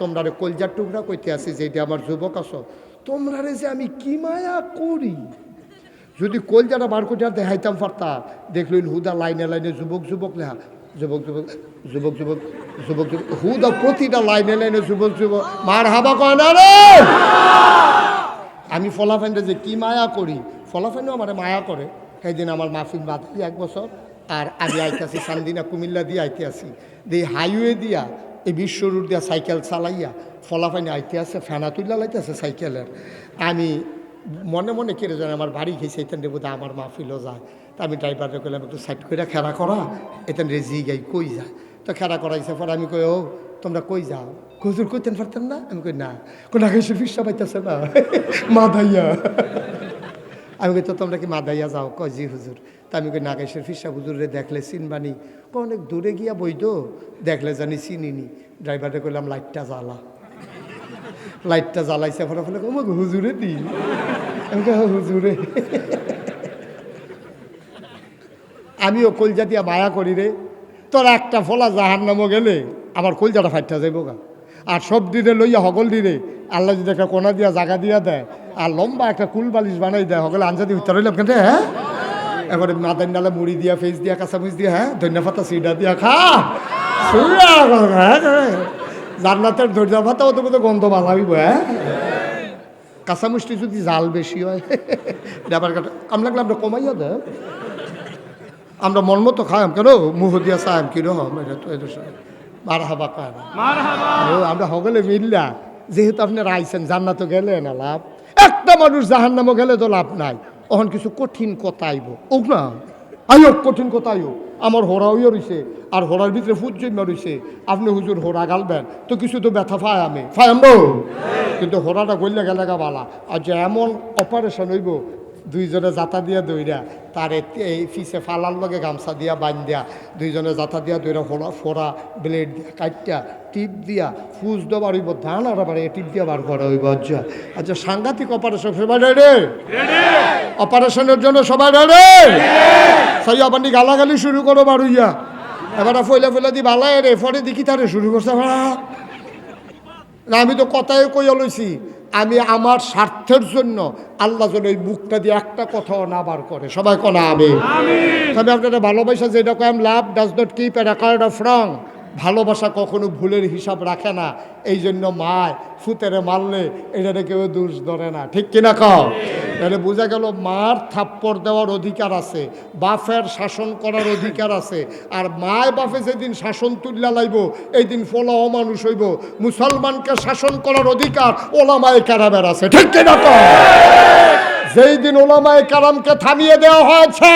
তোমরা রে কলজার টুকরা কইতে আসি যে আমার যুবক আছো। তোমরা রে যে আমি কি মায়া করি? যদি কলজাটা বার করে দেখাইতাম পারতা দেখলেন হুদা লাইনে লাইনে যুবক যুবক লেখা যুবক যুবক যুবক যুবক যুবক যুবক, হুদা প্রতিটা লাইনে লাইনে যুবক যুবক মার হাবা কয় না রে? আমি ফলাফাইনটা যে কি মায়া করি? ফলাফাইনও আমার মায়া করে। সেদিন আমার মাহফিল বাদ এক বছর, আর আমি আইতেছি সান্দিনা কুমিল্লা দিয়ে আইতে আসি দিয়ে হাইওয়ে দিয়া এই বিশ্ব রুট দিয়া সাইকেল চালাইয়া ফলাফাইনে আইতে আছে, ফেনা তুল্লা লাইতেছে সাইকেলের। আমি মনে মনে কেড়ে জানে আমার বাড়ি খেয়েছে এখান বোধ আমার মাহফিলও যায়। তা আমি ড্রাইভারকে কইলাম, একটু সাইড করে খেলা করা এখান রেজি গাই কই যায়? তো খেলা করাইছে, পর আমি কই, ও, তোমরা কই যাও? হুজুর কইতেন পারতেন না? আমি কই, না। কোন আগে সে ফিসা পাইতেছে না। মাদাইয়া আমি কই তো তোমরা কি মাদাইয়া যাও? কয় জি হুজুর। তা আমি কই নাগেশের ফিসা হুজুরে দেখলে চিনবানি। ক অনেক দূরে গিয়া বইদ দেখলে জানি চিনিনি। ড্রাইভারে কইলাম লাইটটা জ্বালা। লাইটটা জ্বালাইছে ফলে ফলে কম হুজুরে দি আমি কই, "হ্যাঁ, হুজুরে। আমিও কলজা দিয়া মায়া করি রে। তোর একটা ফলা জাহার নামও গেলে আমার কলজাটা ফাইটটা যাইব গা আর সব দিনে লইয়া হগল দিনে আল্লাহ যদি একটা কোনা দিয়া, জাগা দিয়া দেয়, আর লম্বা একটা কুল বালিশ বানাই দেয়, হগলে আঞ্জা দিয়ে উত্তর হইলাম কেন হ্যাঁ? এবারে মাদান ডালে মুড়ি দিয়া, ফেস দিয়া কাঁচামুচ দিয়া হ্যাঁ? ধন্যা পাতা, সিডা দিয়া, খা! সুরা হ্যাঁ জান্নাতের ধৈর্যা পাতা, ওদের মতো গন্ধ বানাবিব হ্যাঁ? কাঁচামুচটি যদি জাল বেশি হয় ডাবার কাটা কাম লাগলে আমরা কমাইয়া দেয়। আমরা মন মতো খাইম কেন? মুহ দিয়া চাইম কীরকম এটা তো সঙ্গে মার হাবা কায় না ও, আমরা হগলে মিললা। যেহেতু আপনি রাইছেন জান্নাত গেলে না লাভ। একটা মানুষ জাহান নামও গেলে তো লাভ নাই। অহন কিছু কঠিন কথা আইব। ওক না। আইও কঠিন কথা আইও। আমার হোরা হইয়া রইছে আর হোরার ভিতরে ফুট জমা রইছে। আপনি হুজুর হোরা গালবেন তো কিছু তো ব্যথা ফায় আমি। ফায়াম কিন্তু হোরাটা গইলে গেলে গা বালা। আর যে এমন অপারেশন হইব দুইজনে জাতা দিয়া দইরা, তারে এই ফিসে ফালার লগে গামছা দিয়া বান দিয়া দুইজনে জাতা দিয়া দইরা ফোড়া ফোড়া, ব্লেড দিয়া কাটটা টিপ দিয়া ফুজ দেবার হইব, ধান আর আবার টিপ দিয়া বার করা হইব আচ্ছা। আচ্ছা সাংঘাতিক অপারেশন সবাই রেডি অপারেশনের জন্য সবাই রেডি সাই আপনি গালাগালি শুরু করো বারুইয়া। এবার ফইলা ফইলা দি বালাই রে, পরে দেখি তারে শুরু করছে না, আমি তো কথাই কইয়া লইছি। আমি আমার স্বার্থের জন্য আল্লাহ যেন এই মুখটা দিয়ে একটা কথাও না বার করে। সবাই কনা আমি তবে আপনারা ভালোবাসা যেটা কম love does not keep a record of wrong. ভালোবাসা কখনো ভুলের হিসাব রাখে না। এই জন্য মায় ফুতেরে মারলে এটা কেউ দোষ ধরে না। ঠিক কিনা কও? তাহলে বোঝা গেল মার থাপ্পড় দেওয়ার অধিকার আছে বাফের শাসন করার অধিকার আছে, আর মায় বাফে যেদিন শাসন তুল্লা লাইব এই দিন ফলা অমানুষ হইব। মুসলমানকে শাসন করার অধিকার ওলামায় কারামের আছে। ঠিক কিনা কও? যেই দিন ওলামায় কারামকে থামিয়ে দেওয়া হয়েছে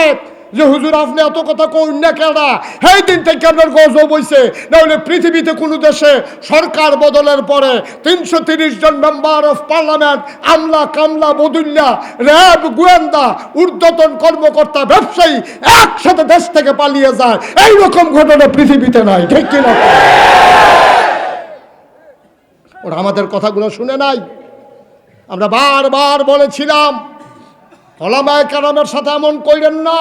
যে হুজুর আপনি এত কথা কই না কেনা সেই দিন থেকে আপনার গজব হইছে। নাহলে পৃথিবীতে কোনো দেশে সরকার বদলের পরে তিনশো তিরিশ জন মেম্বার অফ পার্লামেন্ট আমলা, কামলা, বদুল্লা, র্যাব, গোয়েন্দা, ঊর্ধ্বতন কর্মকর্তা, ব্যবসায়ী একসাথে দেশ থেকে পালিয়ে যায়। এইরকম ঘটনা পৃথিবীতে নাই, ঠিক কিনা? ওরা আমাদের কথাগুলো শুনে নাই। আমরা বারবার বলেছিলাম, ওলামায় কারামের সাথে এমন কইরেন না।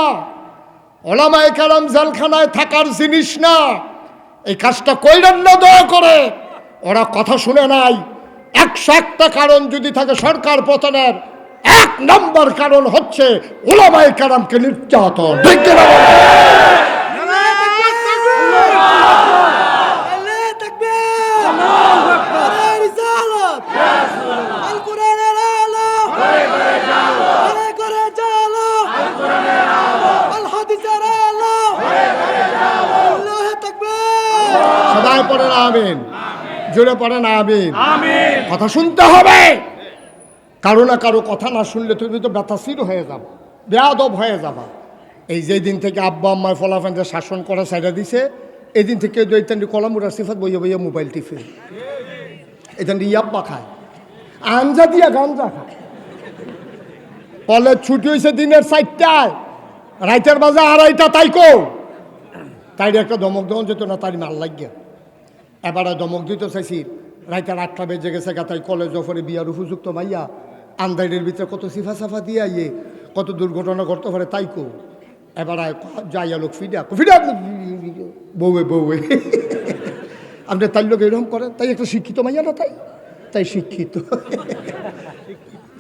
ওলামায় কালাম জালখানায় থাকার জিনিস না। এই কাজটা কইরেন না দয়া করে। ওরা কথা শুনে নাই। একশো একটা কারণ যদি থাকে সরকার পতনের। এক নম্বর কারণ হচ্ছে ওলামায় কালামকে নির্যাতন। সবাই পড়েন আমিন। জোরে পড়েন আমিন। কথা শুনতে হবে। কারও না কারও কথা না শুনলে তুমি তো ব্যথাশীল হয়ে যাব বেয়াদব হয়ে যাবা। এই যে দিন থেকে আব্বা আম্মায় ফলাফানদের শাসন করা সাইডা দিছে এই দিন থেকে দৈতান্ডি কলামুরা সিফাত বইয়ে বইয়ে মোবাইল টিফে এখানটি ইয়াব্বা খায় আঞ্জা দিয়া গাঞ্জা খায়। কলেজ ছুটি হয়েছে দিনের চারটায় রাইতের বাজে আড়াইটা তাইকো তাই একটা দমক দমন যেত না তাই মাল লাগিয়া। এবারে দমক দিতে চাইছি। রাইতের আটটা বেজে গেছে গা তাই কলেজ অফারে বিয়ার উপযুক্ত মাইয়া। আন্দাইডের ভিতরে কত সিফা সাফা দিয়ে ইয়ে কত দুর্ঘটনা ঘটতে পারে তাই কো। এবার যাইয়া লোক ফিডা ফিডা, বউয়ে বউয়ে। আপনি তাই লোক এরকম করেন, তাই একটা শিক্ষিত মাইয়া না তাই? তাই শিক্ষিত।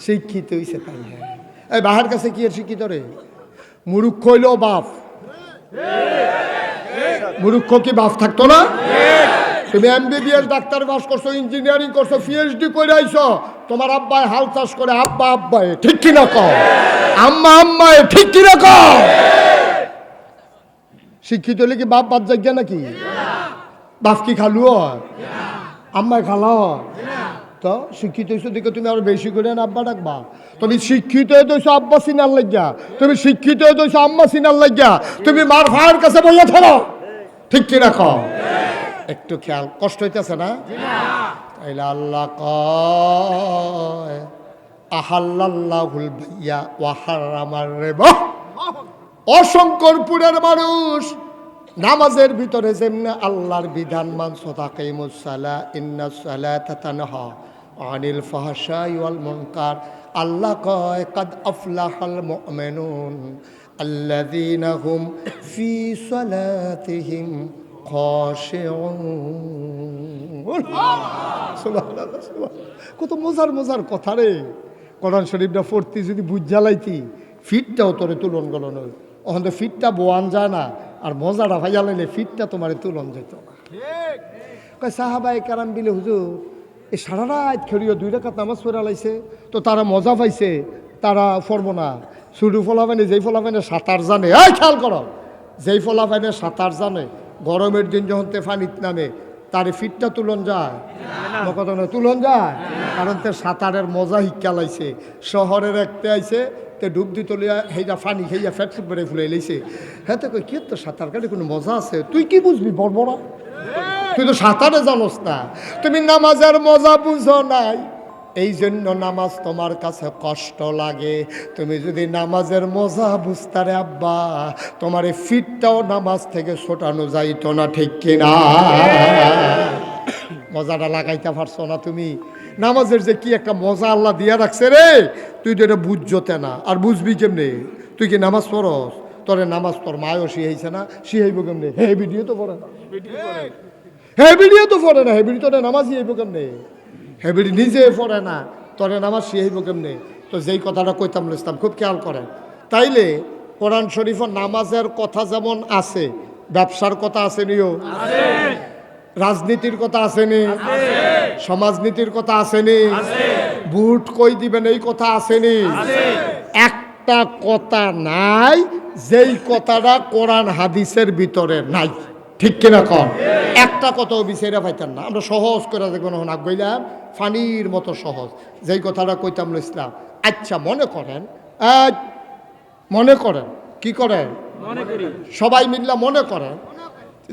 শিক্ষিত হইছে তাই। এই বাহার কাছে কি এর শিক্ষিত রে? মুরুক্ষ হইল বাপ। মুরুক্ষ কি বাপ থাকতো না? তুমি এমবিবিএস ডাক্তার পাস করছ ইঞ্জিনিয়ারিং করছ পিএইচডি করে আইছো, তোমার আব্বাই হাল চাষ করে, আব্বা আব্বাই, ঠিক কি না কও? আম্মা আম্মায় ঠিক কি না কও? শিক্ষিত হলে কি বাপ বাদ যাজ্ঞা নাকি? বাপ কি খালু আম্মায় খালা তো শিক্ষিত হয়েছো দেখে তুমি আরও বেশি করে আব্বা ডাকবা। তুমি শিক্ষিত হয়ে দইছো আব্বা সিনার লাগিয়া। তুমি শিক্ষিত হয়ে দইছো আম্মা সিনার লাগিয়া। তুমি মার ভাইয়ের কাছে বইয়া থাকো ঠিক কি রাখো একটু খেয়াল, কষ্ট হইতেছে না তাইলে আল্লাহ কয় আহাল্লাহুল ভাইয়া ওয়াহারামার রেবা অশঙ্করপুরের মানুষ নামাজের ভিতরে যেমনি আল্লাহর বিধান মানছ তাকে মুসালা ইন্না সালাতা তানহা আনিল ফাহশাই ওয়াল মুনকার আল্লাহ কয়, কাদ আফলাহাল মুমিনুন আল্লাযীনা হুম ফি সালাতিহিম। কত মজার মজার কথা রে। কোরআন শরীফটা পড়তি যদি বুঝ জ্বালাইতি, ফিটটাও তোরে তুলন গলন ওখান ফিটটা বোয়ান যায় না, আর মজাটা ভাইয়া লাইলে ফিটটা তোমার তুলন যেত না। সাহাবাই কারাম বিলে, হুজুর এই সারা রাত খেলিও দুই রাকাত নামাজ পড়া লাইছে, তো তারা মজা পাইছে, তারা ফরব না। শুরু ফলাফাইনে যেই ফলাফাইনে সাঁতার জানে, এই খেয়াল করো, যেই ফলাফাইনে সাঁতার জানে গরমের দিন যখন তে ফানিত নামে তার ফিটটা তুলন যায়? কথা না তুলন যায়? কারণ তে সাঁতারের মজা শিক্ষা লাইছে। শহরের একটা আইছে তে ডুব দি তলিয়া হেইটা ফানি খেইয়া ফেট ফুট বেড়ে ফুলে লাইছে। হ্যাঁ তো কই কি তো সাঁতার কাটে কোনো মজা আছে? তুই কি বুঝবি বড় বড়? তুই তো সাঁতারে জানোস না। তুমি নামাজের মজা বুঝো নাই। এই জন্য নামাজ তোমার কাছে কষ্ট লাগে। তুমি যদি নামাজের মজা বুঝতারে আব্বা তোমার এই ফিটটাও নামাজ থেকে ছোটানো যাইতো না ঠিক কিনা? মজাটা লাগাইতে পারছ না তুমি? নামাজের যে কি একটা মজা আল্লাহ দিয়া রাখছে রে তুই তো এটা বুঝতে না। আর বুঝবি কেমনে? তুই কি নামাজ পড়স? তোরে নামাজ তোর মায়ও শিখাইছে না? শিখাইব কেমনে? হে ভিডিও তো পড়ে না। হেবিডিও তো পড়ে না। হেবিডি তোরে নামাজ শিখাইব কেমনে? হেবিডি নিজে পড়ে না তোরে নামাজ শিখাইব কেমনে? তো যেই কথাটা কইতাম ইসলাম খুব খেয়াল করেন। তাইলে কোরআন শরীফের নামাজের কথা যেমন আছে ব্যবসার কথা আছে নিও। রাজনীতির কথা আসেনি সমাজনীতির কথা আসেনি বুট কই দিবেন এই কথা আসেনি একটা কথা নাই যেই কথাটা কোরআন হাদিসের ভিতরে নাই। ঠিক কিনা কর একটা কথাও বিচারে পাইতেন না। আমরা সহজ করে দেখবেন হন আগাইলাম ফানির মতো সহজ। যেই কথাটা কইতাম ইসলাম। আচ্ছা মনে করেন? আজ মনে করেন? কি করেন? সবাই মিললা মনে করেন?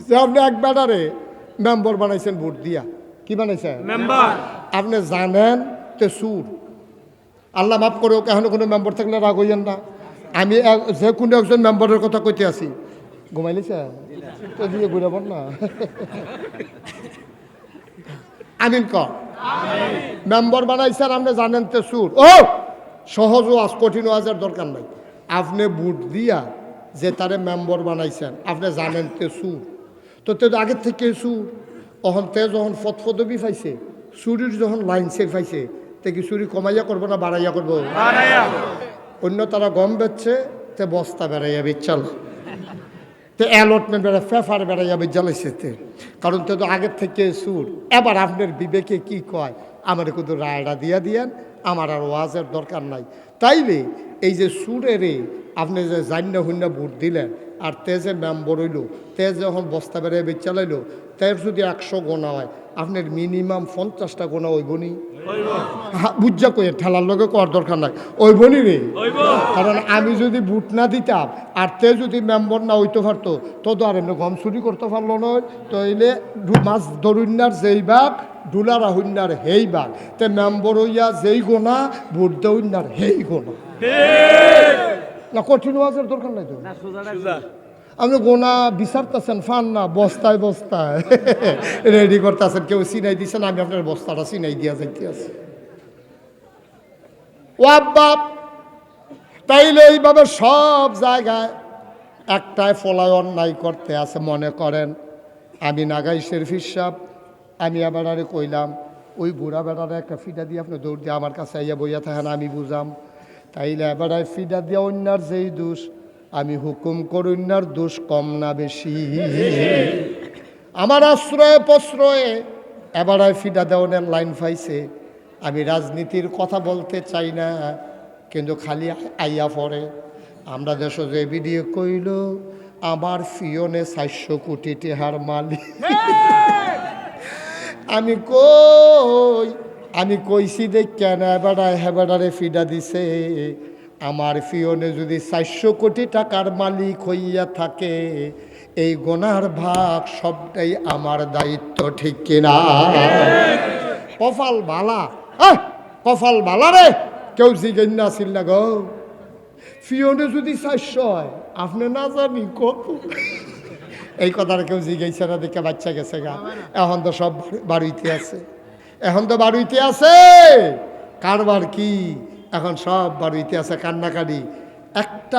যে আপনি এক ব্যাটারে মেম্বার বানাইছেন ভোট দিয়া। কি বানাইছেন? আপনি জানেন তে সুর। আল্লাহ মাফ করে ওকে এখনও কোনো মেম্বার থাকলে রাগ হইয়েন না। আমি যে কোনো একজন মেম্বারের কথা কইতে আছি ঘুমাইলিছে? তো দিয়ে ঘুরাব না। আমিন কর মেম্বার বানাইছেন আপনি জানেন তে সুর। ও! সহজ ওয়াজ কঠিন ওয়াজের দরকার নাই। আপনি বুট দিয়া যে তারে মেম্বার বানাইছেন আপনি জানেন তে সুর। তো তে তো আগের থেকে সুর। অহন তে যখন ফতফদবি পাইছে চুরির যখন লাইন সে পাইছে তে কি চুরি কমাইয়া করব না বাড়াইয়া করব? অন্য তারা গম বেচছে তে বস্তা বেড়াইয়া বেচাল তে অ্যালটমেন্ট বেড়া ফেফার বেড়াইয়া যাবে তে। কারণ তে আগের থেকে সুর। এবার আপনার বিবেকে কি কয়? আমার কিন্তু রায়টা দিয়া দিয়েন, আমার আর ওয়াজের দরকার নাই। তাইলে এই যে সুরেরে আপনি যে জান্য হুন্য ভোট দিলেন, আর তেজে ম্যাম বড়ইল তেজ যখন বস্তা বেড়ে চালাইলো তেজ যদি একশো গোনা হয় আপনার মিনিমাম পঞ্চাশটা গোনা হইবনি বুঝা কই ঠেলার লগে কর দরকার নাই। ওই বনি রে। কারণ আমি যদি বুট না দিতাম আর তে যদি মেম্বার না হইতে পারতো তো তো আর এমনি গম চুরি করতে পারল নয় তো এলে ডু- মাছ ধরুন্যার যেই বাঘ ডুলার আহুন্যার হেই বাঘ। তে মেম্বর হইয়া যেই গোনা ভোট দেউন্যার হেই গোনা। না কঠিন ওয়াজের দরকার নাই তো? আপনি গোনা বিচারতেছেন, ফান না, বস্তায় বস্তায়। রেডি করতেছেন, কেউ চিনাই দিচ্ছেন আমি আপনার বস্তাটা চিনাই দিয়া যাইতে আছি। ও আব্বা তাইলে এইভাবে সব জায়গায় একটাই ফলায় অন্যায় করতে আছে, মনে করেন, আমি নাগাই শেরফির সাহ আমি আবার আরে কইলাম, ওই বুড়া বেড়ারে একটা ফিডা দিয়ে আপনি দৌড় দিয়ে আমার কাছে আইয়া বইয়া থাকেন, আমি বুঝাম। তাইলে এবার ফিডা দিয়ে অন্যার যেই দোষ আমি হুকুম করি অন্যার দোষ কম না বেশি। আমার আশ্রয়ে প্রশ্রয়ে এবার ফিডা দেওয়ানের লাইন পাইছে আমি রাজনীতির কথা বলতে চাই না, কিন্তু খালি আইয়া পড়ে। আমরা দেশ যে ভিডিও কইল, আমার ফিওনে চারশো কোটি টেহার মালিক। আমি কই, আমি কইছি দেখ কেন এবার হেবারে ফিডা দিছে। আমার ফিওনে যদি চারশো কোটি টাকার মালিক হইয়া থাকে, এই গোনার ভাগ সবটাই আমার দায়িত্ব, ঠিক কিনা? কফাল বালা। কপাল বালা রে! কেউ জিজ্ঞেস না আসিল না গো। ফিওনে যদি চারশো হয়, আপনি না জানি কত এই কথাটা কেউ জিজ্ঞাসা না, দেখে বাচ্চা গেছে গা। এখন তো সব বাড়িতে আছে। এখন তো বাড়িতে আছে। কারবার কি? এখন সব বাড়িতে আছে কান্নাকাটি একটা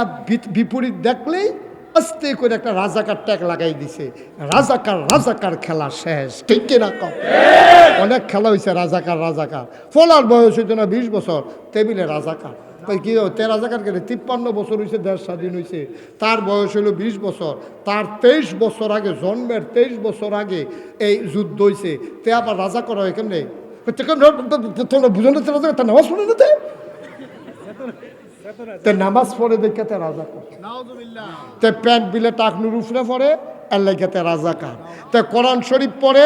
বিপরীত দেখলেই আস্তে করে একটা রাজাকার ট্যাগ লাগাই দিছে রাজাকার রাজাকার খেলা শেষ ঠিক কিনা কম অনেক খেলা হয়েছে রাজাকার রাজাকার ফলার বয়স হইতো না বিশ বছর টেবিলে রাজাকার কই কি তে রাজাকার কেটে তিপ্পান্ন বছর হয়েছে দেশ স্বাধীন হয়েছে তার বয়স হলো বিশ বছর তার তেইশ বছর আগে জন্মের তেইশ বছর আগে এই যুদ্ধ হয়েছে তে আবার রাজা করা হয় কেমনে তোমরা বুঝানো রাজা তার নামাজ পড়ে না তে? নামাজ পড়ে দেখে তে রাজা তে প্যান্ট বিলে টাকনুর উফরে পড়ে আল্লাইকাতে রাজাকার তে কোরআন শরীফ পড়ে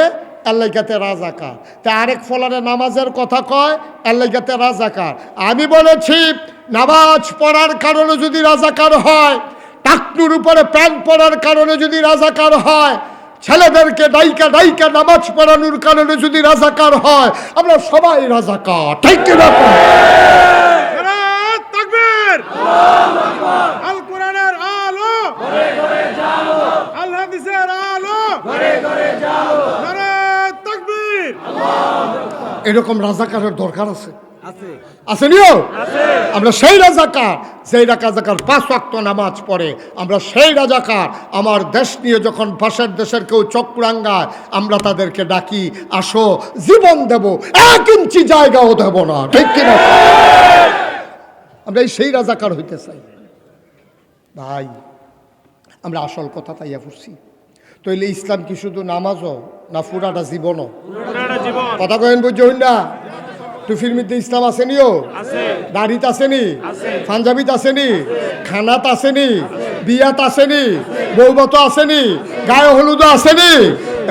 আল্লাইকাতে রাজাকার তে আরেক ফলারে নামাজের কথা কয় আল্লাইকাতে রাজাকার আমি বলেছি, নামাজ পড়ার কারণে যদি রাজাকার হয় টাকনুর উপরে প্যান্ট পড়ার কারণে যদি রাজাকার হয়, ছেলেদেরকে ডাইকা ডাইকা নামাজ পড়ানোর কারণে যদি রাজাকার হয়, আমরা সবাই রাজাকার ঠিক কিনা কও? নারায়ণ তাকবীর আল কোরআনের আলো আল হাদিসের আলো নারায়ণ তাকবীর এরকম রাজাকারের দরকার আছে? আছে। নিও? আমরা সেই রাজাকার সেই রাজাকার পাঁচ ওয়াক্ত নামাজ পড়ে আমরা সেই রাজাকার আমার দেশ নিয়ে যখন পাশের দেশের কেউ চক্রাঙ্গায় আমরা তাদেরকে ডাকি আসো জীবন দেব এক ইঞ্চি জায়গাও দেব না ঠিক কিনা? আমরা এই সেই রাজাকার হইতে চাই। ভাই আমরা আসল কথা তাইয়া পড়ছি তইলে ইসলাম কি শুধু নামাজও না ফুরাটা জীবনও? কথা কয়েন বুঝুন না টুফির মধ্যে ইসলাম আসেনিও দাড়িত আসেনি পাঞ্জাবিত আসেনি খানাত আসেনি বিয়াত আসেনি বৌবত আসেনি গায়ে হলুদ আসেনি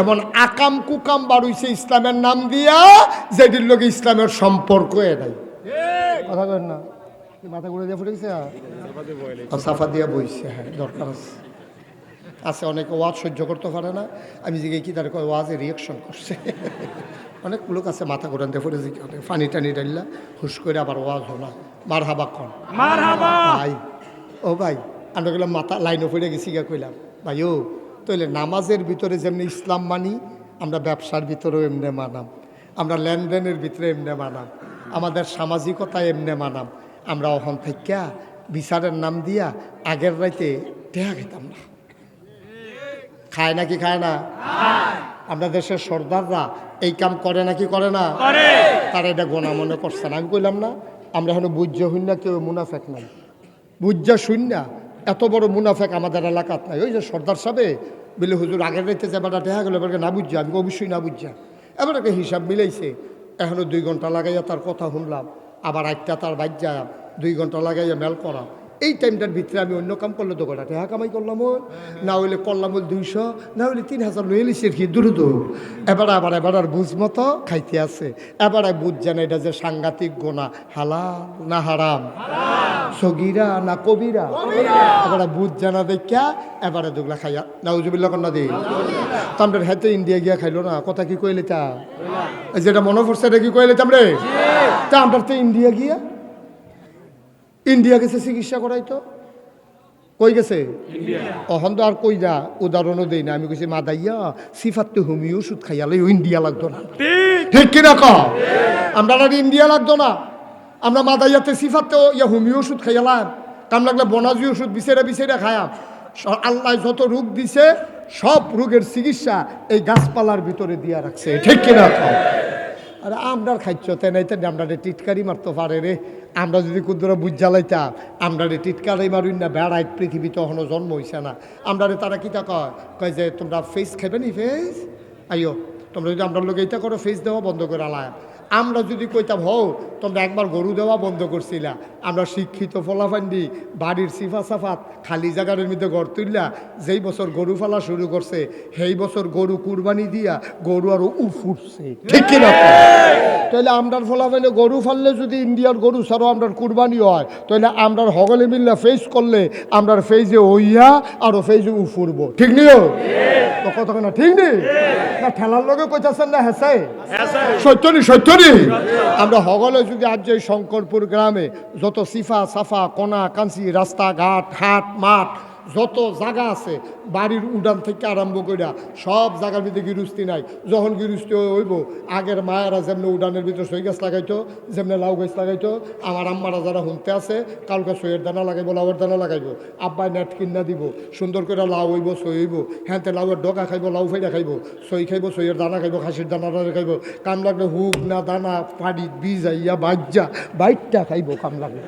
এমন আকাম কুকাম বাড়ুইছে ইসলামের নাম দিয়া যেটির লোক ইসলামের সম্পর্ক নাই। কথা কেন না? মাথা ঘুরে দিয়ে ফুটেছে সাফা দিয়া বইছে হ্যাঁ দরকার আছে। আছে অনেকে ওয়াজ সহ্য করতে পারে না। আমি জিগে কি তার ওয়াজে রিয়েকশন করছে। অনেক লোক আছে মাথা ঘুরান দিয়ে পড়ে জিজ্ঞাসা ফানি টানি ডাইলা হুশ করে আবার ওয়াজ হলা মার হাবা কন। ভাই ও ভাই আমরা গেলাম মাথা লাইনে পড়ে গেছি গা কইলাম ভাই ও তাহলে নামাজের ভিতরে যেমনি ইসলাম মানি আমরা ব্যবসার ভিতরেও এমনি মানাম আমরা লেনদেনের ভিতরে এমনি মানাম আমাদের সামাজিকতা এমনি মানাম আমরা অহন থেকে বিচারের নাম দিয়া আগের রাইতে টেহা খেতাম না। খায় নাকি খায় না? আমরা দেশের সর্দাররা এই কাম করে নাকি করে না? তারা এটা গোনা মনে করছে না। আমি কইলাম না আমরা এখন বুঝ্য হইন না কেউ মুনাফেক নাই। বুঝ্যা শূন্য এত বড় মুনাফেক আমাদের এলাকাত নাই। ওই যে সর্দার সাহেবে বিলে হুজুর আগের রাইতে যে বেটা দেখা গেলো এবারকে না বুঝছা আমি অবশ্যই না বুঝছা এবার একটা হিসাব মিলাইছে এখনও দুই ঘণ্টা লাগাইয়া তার কথা শুনলাম। আবার একটা তার বাজ্যা দুই ঘণ্টা লাগাইয়া মেল করা। এই টাইমটার ভিতরে আমি অন্য কাম করলে তো কটা টাকা কামাই করলাম না হইলে করলাম দুইশো না হইলে তিন হাজার লইয়ে লিসের কি দূর দূর এবার আবার এবার আর বুঝ মতো খাইতে আছে। এবার বুঝ জানে এটা যে সাংঘাতিক গোনা হালাল না হারাম? সগিরা না কবিরা? এবারে বুঝ জানা দেখা এবারে দুগলা খাইয়া নাউজুবিল্লা কন্যা দিই তামদের হাতে ইন্ডিয়া গিয়া খাইলো না কথা কি কইলে তা? যেটা মনে পড়ছে এটা কি কইলে তামরে? তা আমরা তো ইন্ডিয়া গিয়া ইন্ডিয়া গেছে চিকিৎসা করাইতো কই গেছে? অহন তো আর কই না উদাহরণও দেই না। আমি কইছি মাদাইয়া সিফাত তো হোমিও ওষুধ খাইয়ালে ইন্ডিয়া লাগতো না। ঠিক। কিনা ক? আমরা আর ইন্ডিয়া লাগতো না। আমরা মাদাইয়াতে সিফাত তো ইয়া হোমিও ওষুধ খাইয়ালাম। কাম লাগলে বনাজি ওষুধ বিছেরা বিছেরা খায়াম আল্লাহ যত রোগ দিছে সব রোগের চিকিৎসা এই গাছপালার ভিতরে দিয়া রাখছে। ঠিক কিনা কও? আরে আমরা খাইছ তাই নাই তাই আমরা টিটকারি মারতে পারে রে। আমরা যদি কুদুরা বুঝ জ্বালাইতাম আমরা রে টিটকারি মারুন না বেড়াই পৃথিবী এখনও জন্ম হইছে না। আমরা রে তারা কিতা কয়? কয় যে তোমরা ফেস খাবে নি ফেস আইও তোমরা যদি আমরা লোক এইটা করো ফেস দেওয়া বন্ধ করে আলায় আমরা যদি কইতাম হও তোমরা একবার গরু দেওয়া বন্ধ করছিলা আমরা শিক্ষিত ফলাফান্ডি বাড়ির সিফা সাফাত খালি জায়গার মধ্যে ঘর তুললা যেই বছর গরু ফালা শুরু করছে সেই বছর গরু কুরবানি দিয়া গরু আরও উফ উঠছে ঠিক কিনা তাহলে আমরার ফলাফাইলে গরু ফাললে যদি ইন্ডিয়ার গরু ছাড়াও আমরার কুরবানি হয় তাহলে আমরার হগলে মিললে ফেস করলে আমরার ফেজে হইয়া আরও ফেজে উফুরব ঠিক নিও তো কত না ঠিক নেই না ঠেলার লগে কইতাছেন না হেসাই? সত্যনি সত্যনি আমরা হগলে যদি আজ শঙ্করপুর গ্রামে যত সিফা সাফা কণা কাঞ্চি রাস্তাঘাট হাট মাঠ যত জায়গা আছে, বাড়ির উডান থেকে আরম্ভ করিয়া সব জায়গার ভিতরে গিরুস্তি নাই। যখন গিরুস্তি হইব, আগের মায়েরা যেমনি উডানের ভিতরে সই গাছ লাগাইতো, যেমনি লাউ গাছ লাগাইতো, আমার আম্মারা যারা হুমতে আছে, কালকে সইয়ের দানা লাগাইবো, লাউয়ের দানা লাগাইবো, আব্বাই নেট কিনা দিব, সুন্দর করে লাউ হইব, সই হইব হ্যাঁ লাউয়ের ডগা খাইব, লাউ ফাইডা খাইব, সই খাইব, সইয়ের দানা খাইব, খাসির দানা খাইব, কাম লাগলে হুক না দানা পাড়ি বীজ আইয়া বাজ্যা বাইটটা খাইব, কাম লাগলে।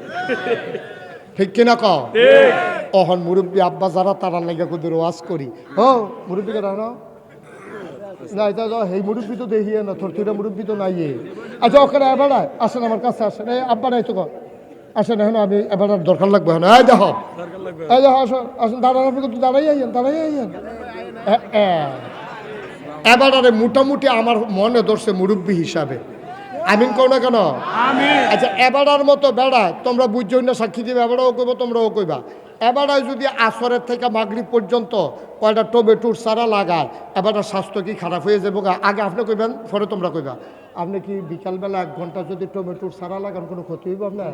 ঠিক কিনা ক অহন মুরব্বী আব্বা যারা তারা লাগে কুদুর ওয়াজ করি। ও মুরব্বী কেন না না এটা সেই মুরব্বী তো দেখিয়ে না তোর তুইটা মুরব্বী তো নাই এ। আচ্ছা ওখানে এবার। আসেন আমার কাছে আসেন। এই আব্বা নাই তো কর আসেন এখন আমি এবার দরকার লাগবে এখন এই দেখো। এই দেখো আসুন আসুন দাঁড়ান আপনি কিন্তু দাঁড়াই আইয়েন দাঁড়াই আইয়েন। এবার আরে মোটামুটি আমার মনে ধরছে মুরব্বী হিসাবে। আমিন কও না কেন? আচ্ছা এবারার মতো বেড়া তোমরা বুঝছ না সাক্ষী দিবে এবারও কইব তোমরাও কইবা। এবারায় যদি আসরের থেকে মাগরি পর্যন্ত কয়টা টমেটোর সারা লাগায় এবারটার স্বাস্থ্য কি খারাপ হয়ে যাব গা? আগে আপনি কইবেন পরে তোমরা কইবা। আপনি কি বিকালবেলা এক ঘণ্টা যদি টমেটোর সারা লাগান কোনো ক্ষতি হইব আপনার?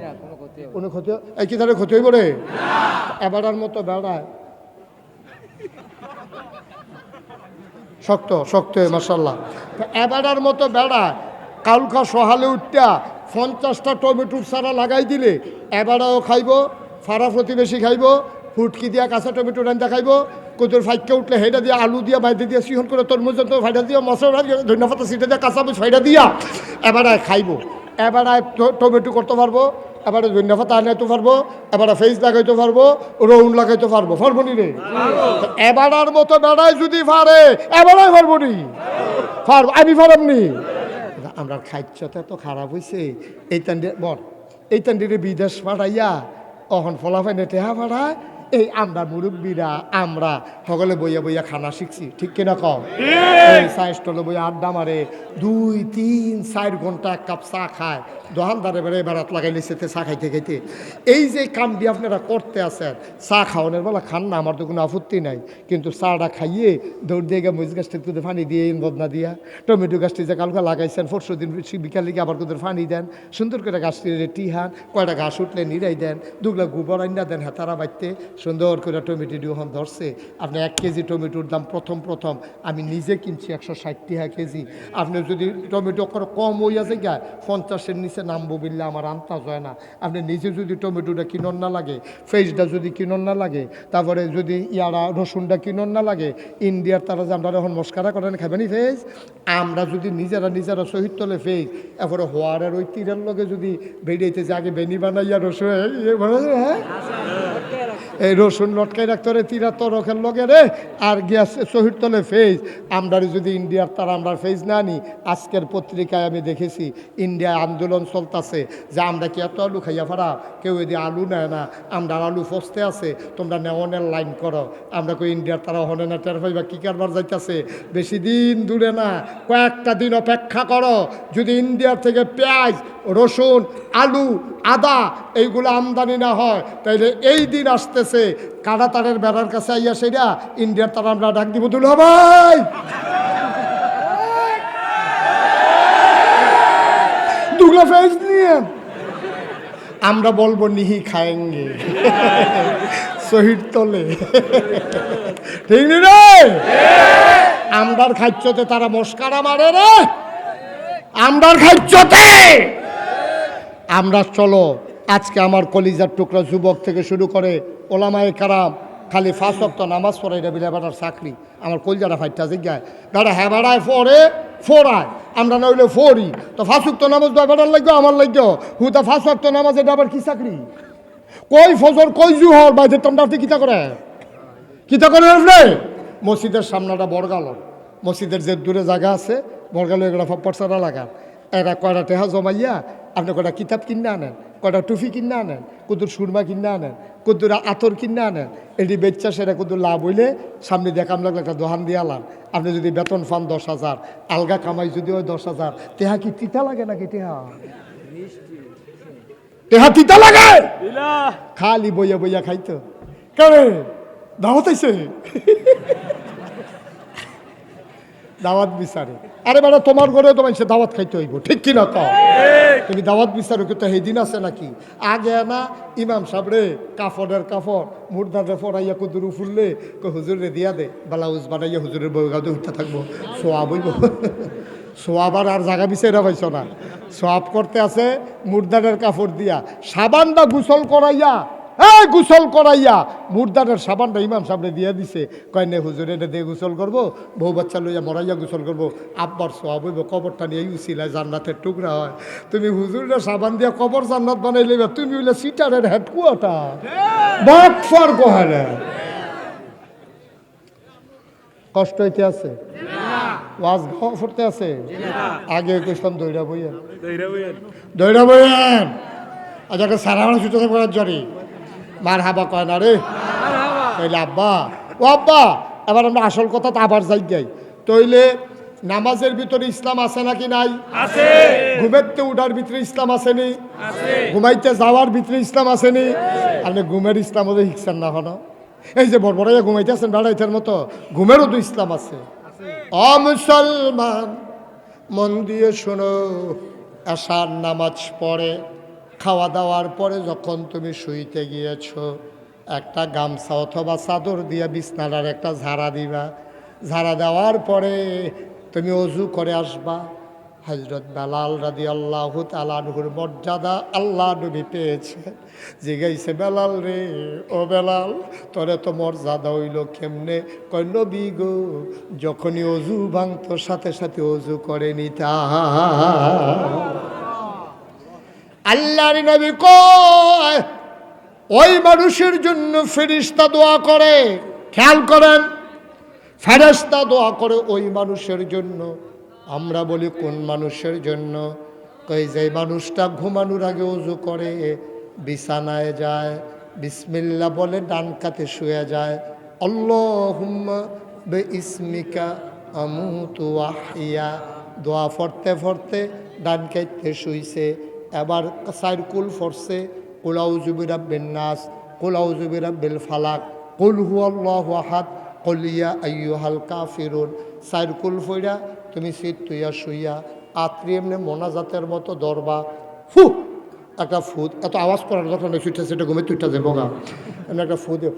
কোনো ক্ষতি এই কি তাহলে ক্ষতি হইব রে? এবারার মতো বেড়ায়। শক্ত শক্ত মাসাল্লাহ এবারের মতো বেড়া কালকা সহালে উঠটা পঞ্চাশটা টমেটোর সারা লাগাই দিলে, এবারেও খাইব, ফাড়া প্রতিবেশী খাইব, ফুটকি দিয়া কাঁচা টমেটো রান্না খাইব কোটোর ফাইকা উঠলে হেডা দিয়া আলু দিয়া বাইদে দিয়া সিহন করে তরমুজ ফাইডা দিয়া মশলা ধন্যবাদ সিটে দিয়া, কাঁচা ফাইডা দিয়া, এবারে খাইব। এবারে টমেটো করতে পারব, এবারে ধন্যবাদ আনাইতে পারব, এবারে ফেস লাগাইতে পারব রৌন লাগাইতে পারব পারব নি রে? এবারার মতো বেড়ায় যদি পারে এবারাই পারব নি পারব আমি পারবনি আমরা খাইচ্ছতে তো খারাপ হয়েছে এই তান্ডে বর এই তান্ডিরে বিদেশ পাঠাইয়া, অহন ফলাফাই নেটে হা পাঠায় এই আমরা মুরব্বীরা আমরা সকলে বইয়া বইয়া খানা শিখছি ঠিক কিনা কম এই স্টলে বইয়া আড্ডা মারে দুই তিন চার ঘণ্টা এক কাপ চা খায় দোকানদারে বেড়ে বেড়াত লাগাই লিখছে চা খাইতে খাইতে। এই যে কামটি আপনারা করতে আছেন চা খাওয়ানোর বেলা খান না আমার তো কোনো আপত্তি নাই কিন্তু চাটা খাইয়ে দৌড় দিয়ে গিয়ে মরিচ গাছটা একটু পানি দিয়ে বদনা দিয়া টমেটো গাছটি যে কালকে লাগাইছেন পরশু দিন বিকালে গিয়ে আবার কোথাও পানি দেন সুন্দর করে গাছটি রেটি হান কয়টা ঘাস উঠলে নিরাই দেন দুগলা গোবর আইনা দেন হেতারা বাইতে সুন্দর করে টমেটো ডিওহন ধরছে। আপনি এক কেজি টমেটোর দাম প্রথম প্রথম। আমি নিজে কিনছি একশো ষাট টাকা কেজি। আপনি যদি টমেটো করে কম হইয়া যায় গা পঞ্চাশের নিচে নামবো বললে আমার আন্তাজ হয় না। আপনি নিজে যদি টমেটোটা কিনন না লাগে ফেসটা যদি কিনন না লাগে, তারপরে যদি ইয়ারা রসুনটা কিনন না লাগে, ইন্ডিয়ার তারা যে আমরা এখন মস্কারা করেন খাবেনি ফেজ আমরা যদি নিজেরা নিজেরা শহীদ তোলে ফেস এরপরে হোয়ারের ওই তীরের লগে যদি বেরিয়েতে যে আগে বেনি বানাইয়া রসুন হ্যাঁ? এই রসুন লটকাই রাখতে রে তিরা তরকের লগে রে, আর গ্যাস শহীদ তলে ফেজ আমরা যদি ইন্ডিয়ার তারা আমরা ফেজ না নি আজকের পত্রিকায় আমি দেখেছি, ইন্ডিয়া আন্দোলন চলতেছে, যে আমরা কি এত আলু খাইয়া ফারা কেউ যদি আলু নেয় না, আমরা আলু ফসতে আছে, তোমরা নেওয়ানের লাইন করো। আমরা কই ইন্ডিয়ার তারা হনে না, টের পাইবা কি কারবার যাইতেছে? বেশি দিন দূরে না, কয়েকটা দিন অপেক্ষা করো। যদি ইন্ডিয়ার থেকে পেঁয়াজ, রসুন, আলু, আদা, এইগুলো আমদানি না হয়, তাইলে এই দিন আসতেছে কাটা তারের বেড়ার কাছে আইয়া সেটা ইন্ডিয়ার তারা আমরা ডাক দিব, দুল ভাই। দুগলা ফেস নিয়ে। আমরা বলব নিহি খায়েঙ্গে। শহীদ তলে। ঠিক নি রে? আমরার খাচ্ছতে তারা মস্কারা মারে রে। আমরার খাচ্ছতে আমরা চলো, আজকে আমার কলিজার টুকরা যুবক থেকে শুরু করে ওলামায়ে কারাম খালি ফাঁস অক্ত নামাজ পড়াই রে বিলে বেটার চাকরি। আমার কলজাটা ফাইটটা জিজ্ঞায় বেটা হ্যাঁ বেড়ায় ফোরে, ফোরায়। আমরা নইলে ফোরি। তো ফাঁস অক্ত নামাজ দেয় বেটার লাগবে, আমার লাগবে। হুতা ফাঁস অক্ত নামাজ এটা আবার কি চাকরি? কই ফজর, কই জুহর? বাইদের টন্ডাতে কিতা করে? কিতা করে রে মসজিদের সামনাটা বরগাল মসজিদের যে দূরে জায়গা আছে বরগাল এগুলো ফপ্পরসারা লাগান। এরা কয়টা টেহা জমাইয়া আপনি কয়টা কিতাব কিনে আনেন কয়টা টুফি কিনে আনেন কুদুর সুরমা কিনে আনেন কুদুর আতর কিনে আনেন, এটি বেচ্চা সেটা কুদুর লাভ হইলে সামনে দেখাম লাগলে একটা দোহান দিয়ে আলান। আপনি যদি বেতন পান দশ হাজার, আলগা কামাই যদি হয় দশ হাজার তেহা কি তিতা লাগে নাকি টেহা? তেহা তিতা লাগে? খালি বইয়া বইয়া খাইতো। কেন? দাওয়াত দাওয়াত বিচারে। আরে বেটা তোমার ঘরে তো মানুষের দাওয়াত খাইতে হইব। ঠিক কি না তো তুমি দাওয়াত বিচারো কিন্তু সেই দিন আছে নাকি? আগে না ইমাম সাবরে কাফড়ের কাফড় মুর্দারে ফরাইয়া কুদুরু ফুললে কো হুজুরে দিয়া দে ব্লাউজ বানাইয়া হুজুরের বউ গাঁদে উঠতে থাকব। সোয়াব হইব। সোয়াবার আর জায়গা বিচারা পাইছ না। সোয়াব করতে আছে মুর্দারের কাপড় দিয়া। সাবান সাবানটা গুসল করাইয়া এই গুসল করাইয়া। মুর্দারের সাবানটা ইমাম সামনে দিয়ে দিছে। কয় নে হুজুর এটা দিয়ে গুসল করব? বউ বাচ্চা লইয়া মরাইয়া গুসল করব। আব্বার সোয়াব হইব কবরটা নিয়ে উচিলায় জান্নাতের টুকরা হয়। তুমি হুজুরের সাবান দিয়া কবর জান্নাত বানাই লইবা তুমি হইলে সিটারের হেডকুয়ার্টার। বাট ফর কোহারে কষ্ট হইতে আছে? ওয়াজ গাওয়া ফুটতে আছে? আগে কইলাম দইরা বইয়া দইরা বইয়েন। আজকে সারা মানুষ ছুটে থাকবে জরি। মার হাবা কয় না রে? তাইলে আব্বা ও আব্বা এবার আমরা আসল কথা তো আবার যাই যাই তইলে নামাজের ভিতরে ইসলাম আছে নাকি নাই? আছে। ঘুমেতে উঠার ভিতরে ইসলাম আসেনি ঘুমাইতে যাওয়ার ভিতরে ইসলাম আসেনি আপনি ঘুমের ইসলাম ওদের শিখছেন না হন। এই যে বড়বড়াইয়া ঘুমাইতেছেন বেড়াইতের মতো ঘুমেরও তো ইসলাম আছে। অ মুসলমান মন দিয়ে শোনো আসার নামাজ পড়ে। খাওয়া দাওয়ার পরে যখন তুমি শুইতে গিয়েছো, একটা গামছা অথবা চাদর দিয়ে বিছনাটার একটা ঝাড়া দিবা। ঝাড়া দেওয়ার পরে তুমি অজু করে আসবা। হজরত বেলাল রাদি আল্লাহ তালানহুর মর্যাদা আল্লাহ নবী পেয়েছে। জিগাইছে বেলাল রে, ও বেলাল, তোরে তো মর্যাদা হইল কেমনে? কয়, নবী গো, যখনই অজু ভাঙত, সাথে সাথে অজু করে নিতা আল্লাহর নবী কয়, ওই মানুষের জন্য ফেরিস্তা দোয়া করে। খেয়াল করেন ফেরেস্তা দোয়া করে ওই মানুষের জন্য। আমরা বলি, কোন মানুষের জন্য? কই যে মানুষটা ঘুমানোর আগে উজু করে, বিছানায় যায় বিসমিল্লা বলে ডান কাতে শুয়ে যায়, আল্লাহুম্মা বে দোয়া ফরতে ফরতে ডান কাইতে শুইছে এবার সাইরকুল ফরছে কুলাউজুবিরা বিন্নাস কুলাউজুবিরা বিল ফালাক, কুল হু আল্লাহ আহাদ কলিয়া আইয়ুহাল কাফিরুন। সাইরকুল ফইরা, তুমি শীত তুইয়া শুইয়া, আত্রি এমনি মোনাজাতের মতো দরবা, ফু, একটা ফুদ এত আওয়াজ করার যখন সুইটা সেটা ঘুমে, তুইটা যাব গা একটা ফু দিও।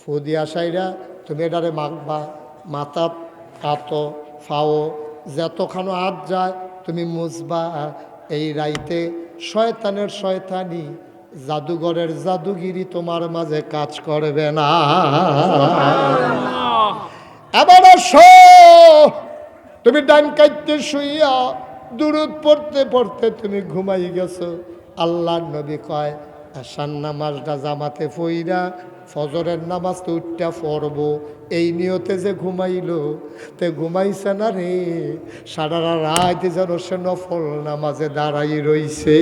ফু দিয়া সাইরা, তুমি এটারে মাখবা, মাথা কাত ফাও, যতখানো হাত যায়, তুমি মুছবা এই রাইতে শয়তানের শয়তানি জাদুঘরের জাদুগিরি তোমার মাঝে কাজ করবে না। এবার তুমি ডান কাইতে শুইয়া দূরত পড়তে পড়তে তুমি ঘুমাই গেছো। আল্লাহ নবী কয় আসান নামাজটা জামাতে ফইরা ফজরের নামাজ তো উঠটা পড়ব। এই নিয়তে যে ঘুমাইল, তে ঘুমাইছে না রে। সারা রাত যেন সে নফল নামাজে দাঁড়াই রইছে।